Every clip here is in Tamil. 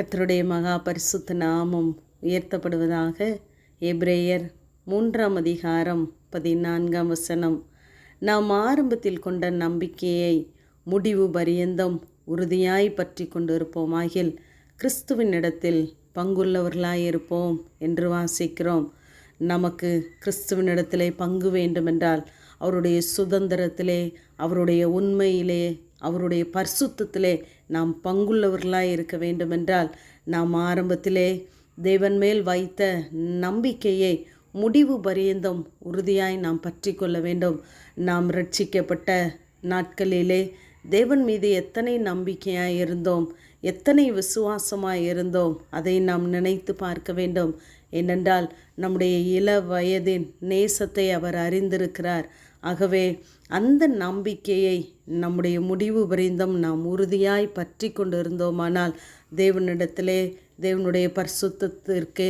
கத்தருடைய மகா பரிசுத்த நாமம் உயர்த்தப்படுவதாக எப்ரேயர் மூன்றாம் அதிகாரம் பதினான்காம் வசனம். நாம் ஆரம்பத்தில் கொண்ட நம்பிக்கையை முடிவு பரியந்தம் உறுதியாய் பற்றி கொண்டிருப்போமாகில் கிறிஸ்துவின் இடத்தில் பங்குள்ளவர்களாயிருப்போம் என்று வாசிக்கிறோம். நமக்கு கிறிஸ்துவனிடத்திலே பங்கு வேண்டுமென்றால் அவருடைய சுதந்திரத்திலே அவருடைய உண்மையிலே அவருடைய பரிசுத்தத்திலே நாம் பங்குள்ளவர்களாக இருக்க வேண்டுமென்றால் நாம் ஆரம்பத்திலே தேவன் மேல் வைத்த நம்பிக்கையை முடிவு பரியந்தம் உறுதியாய் நாம் பற்றி கொள்ள வேண்டும். நாம் ரட்சிக்கப்பட்ட நாட்களிலே தேவன் மீது எத்தனை நம்பிக்கையாய் இருந்தோம் எத்தனை விசுவாசமாய் இருந்தோம் அதை நாம் நினைத்து பார்க்க வேண்டும். ஏனென்றால் நம்முடைய இள வயதின் நேசத்தை அவர் அறிந்திருக்கிறார். ஆகவே அந்த நம்பிக்கையை நம்முடைய முடிவு பரிந்தம் நாம் உறுதியாய் பற்றி கொண்டு இருந்தோமானால் தேவனிடத்திலே தேவனுடைய பரிசுத்திற்கு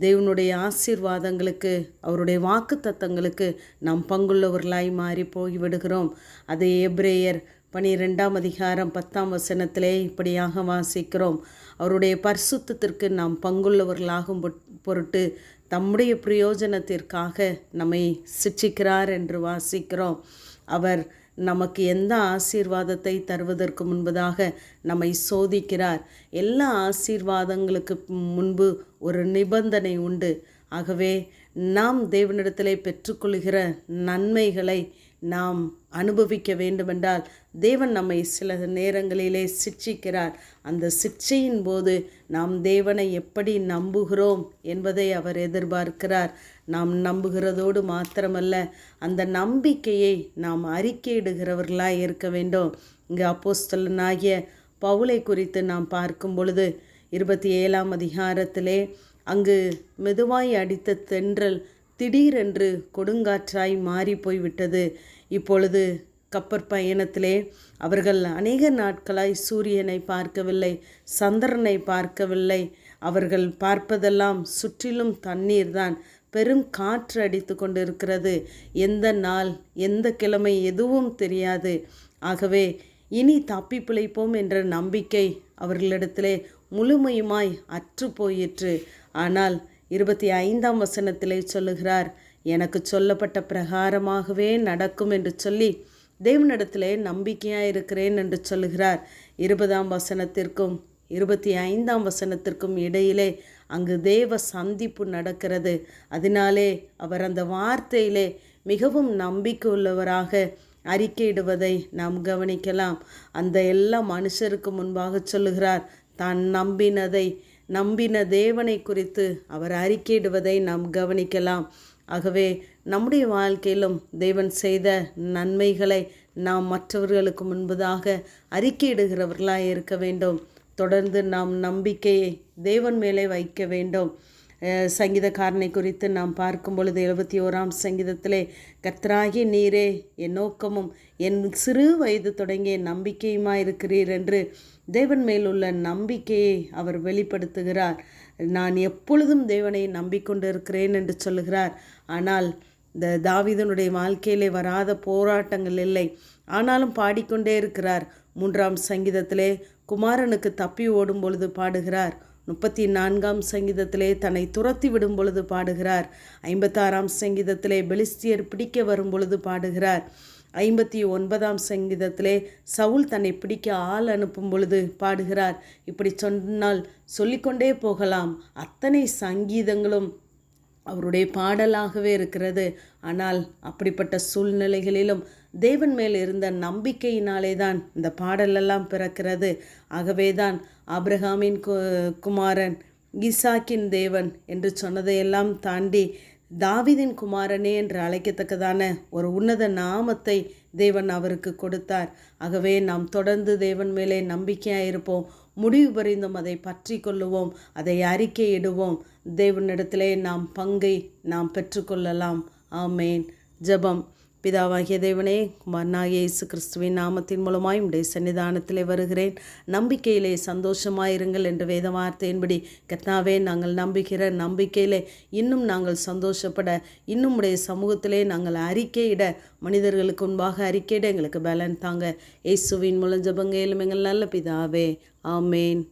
தேவனுடைய ஆசீர்வாதங்களுக்கு அவருடைய வாக்கு தத்தங்களுக்கு நாம் பங்குள்ளவர்களாய் மாறி போய்விடுகிறோம். அதை எப்ரேயர் பனிரெண்டாம் அதிகாரம் பத்தாம் வசனத்திலே இப்படியாக வாசிக்கிறோம். அவருடைய பரிசுத்தத்திற்கு நாம் பங்குள்ளவர்களாகும் பொருட்டு தம்முடைய பிரயோஜனத்திற்காக நம்மை சிட்சிக்கிறார் என்று வாசிக்கிறோம். அவர் நமக்கு எந்த ஆசீர்வாதத்தை தருவதற்கு முன்பதாக நம்மை சோதிக்கிறார். எல்லா ஆசீர்வாதங்களுக்கு முன்பு ஒரு நிபந்தனை உண்டு. ஆகவே நாம் தேவனிடத்திலே பெற்றுக்கொள்கிற நன்மைகளை நாம் அனுபவிக்க வேண்டுமென்றால் தேவன் நம்மை சில நேரங்களிலே சிட்சிக்கிறார். அந்த சிச்சையின் போது நாம் தேவனை எப்படி நம்புகிறோம் என்பதை அவர் எதிர்பார்க்கிறார். நாம் நம்புகிறதோடு மாத்திரமல்ல அந்த நம்பிக்கையை நாம் அறிக்கையிடுகிறவர்களாக இருக்க வேண்டும். இங்கு அப்போஸ்தலனாகிய பவுலை குறித்து நாம் பார்க்கும் பொழுது இருபத்தி ஏழாம் அதிகாரத்திலே அங்கு மெதுவாய் அடித்த தென்றல் திடீரென்று கொடுங்காற்றாய் மாறி போய்விட்டது. இப்பொழுது கப்பற் பயணத்திலே அவர்கள் அநேக நாட்களாய் சூரியனை பார்க்கவில்லை சந்திரனை பார்க்கவில்லை. அவர்கள் பார்ப்பதெல்லாம் சுற்றிலும் தண்ணீர் தான். பெரும் காற்று அடித்து கொண்டிருக்கிறது. எந்த நாள் எந்த கிழமை எதுவும் தெரியாது. ஆகவே இனி தப்பி பிழைப்போம் என்ற நம்பிக்கை அவர்களிடத்திலே முழுமையுமாய் அற்று போயிற்று. ஆனால் இருபத்தி ஐந்தாம் வசனத்திலே சொல்லுகிறார் எனக்கு சொல்லப்பட்ட பிரகாரமாகவே நடக்கும் என்று சொல்லி தேவனிடத்திலே நம்பிக்கையாக இருக்கிறேன் என்று சொல்லுகிறார். இருபதாம் வசனத்திற்கும் இருபத்தி ஐந்தாம் வசனத்திற்கும் இடையிலே அங்கு தேவ சந்திப்பு நடக்கிறது. அதனாலே அவர் அந்த வார்த்தையிலே மிகவும் நம்பிக்கை உள்ளவராக அறிக்கையிடுவதை நாம் கவனிக்கலாம். அந்த எல்லா மனுஷருக்கு முன்பாக சொல்லுகிறார் தான் நம்பினதை நம்பின தேவனை குறித்து அவர் அறிக்கையிடுவதை நாம் கவனிக்கலாம். ஆகவே நம்முடைய வாழ்க்கையிலும் தேவன் செய்த நன்மைகளை நாம் மற்றவர்களுக்கு முன்பதாக அறிக்கையிடுகிறவர்களாக இருக்க வேண்டும். தொடர்ந்து நாம் நம்பிக்கையை தேவன் மேலே வைக்க வேண்டும். சங்கீதக்காரனை குறித்து நாம் பார்க்கும் பொழுது எழுபத்தி ஓராம் சங்கீதத்திலே கர்த்தராகி நீரே என் நோக்கமும் என் சிறு வயது தொடங்கிய நம்பிக்கையுமாக இருக்கிறீர் என்று தேவன் மேலுள்ள நம்பிக்கையை அவர் வெளிப்படுத்துகிறார். நான் எப்பொழுதும் தேவனை நம்பிக்கொண்டு இருக்கிறேன் என்று சொல்லுகிறார். ஆனால் இந்த தாவிதனுடைய வாழ்க்கையிலே வராத போராட்டங்கள் இல்லை. ஆனாலும் பாடிக்கொண்டே இருக்கிறார். மூன்றாம் சங்கீதத்திலே குமாரனுக்கு தப்பி ஓடும் பொழுது பாடுகிறார். முப்பத்தி நான்காம் சங்கீதத்திலே தன்னை துரத்தி விடும் பொழுது பாடுகிறார். ஐம்பத்தாறாம் சங்கீதத்திலே பெலிஸ்தியர் பிடிக்க வரும் பொழுது பாடுகிறார். ஐம்பத்தி ஒன்பதாம் சங்கீதத்திலே சவுல் தன்னை பிடிக்க ஆள் அனுப்பும் பொழுது பாடுகிறார். இப்படி சொன்னால் சொல்லிக்கொண்டே போகலாம். அத்தனை சங்கீதங்களும் அவருடைய பாடலாகவே இருக்கிறது. ஆனால் அப்படிப்பட்ட சூழ்நிலைகளிலும் தேவன் மேல் இருந்த நம்பிக்கையினாலே தான் இந்த பாடலெல்லாம் பிறக்கிறது. ஆகவே தான் ஆப்ரஹாமின் குமாரன் ஈசாக்கின் தேவன் என்று சொன்னதையெல்லாம் தாண்டி தாவிதின் குமாரனே என்று அழைக்கத்தக்கதான ஒரு உன்னத நாமத்தை தேவன் அவருக்கு கொடுத்தார். ஆகவே நாம் தொடர்ந்து தேவன் மேலே நம்பிக்கையாக இருப்போம் முடிவு பறிந்தும் அதை பற்றி கொள்ளுவோம். அதை அறிக்கையிடுவோம். தேவனிடத்திலே நாம் பங்கை நாம் பெற்றுக்கொள்ளலாம். ஆமேன். ஜபம். பிதாவாகிய தேவனே குமாரனாகிய இயேசு கிறிஸ்துவின் நாமத்தின் மூலமாய் உடைய சன்னிதானத்திலே வருகிறேன். நம்பிக்கையிலே சந்தோஷமாயிருங்கள் என்ற வேத வார்த்தையின்படி கத்தாவே நாங்கள் நம்புகிற நம்பிக்கையிலே இன்னும் நாங்கள் சந்தோஷப்பட இன்னும் உடைய சமூகத்திலே நாங்கள் அறிக்கையிட மனிதர்களுக்கு முன்பாக அறிக்கையிட எங்களுக்கு பலன் தாங்க. இயேசுவின் மூலம் ஜபங்கையிலும் எங்கள் நல்ல பிதாவே. ஆமேன்.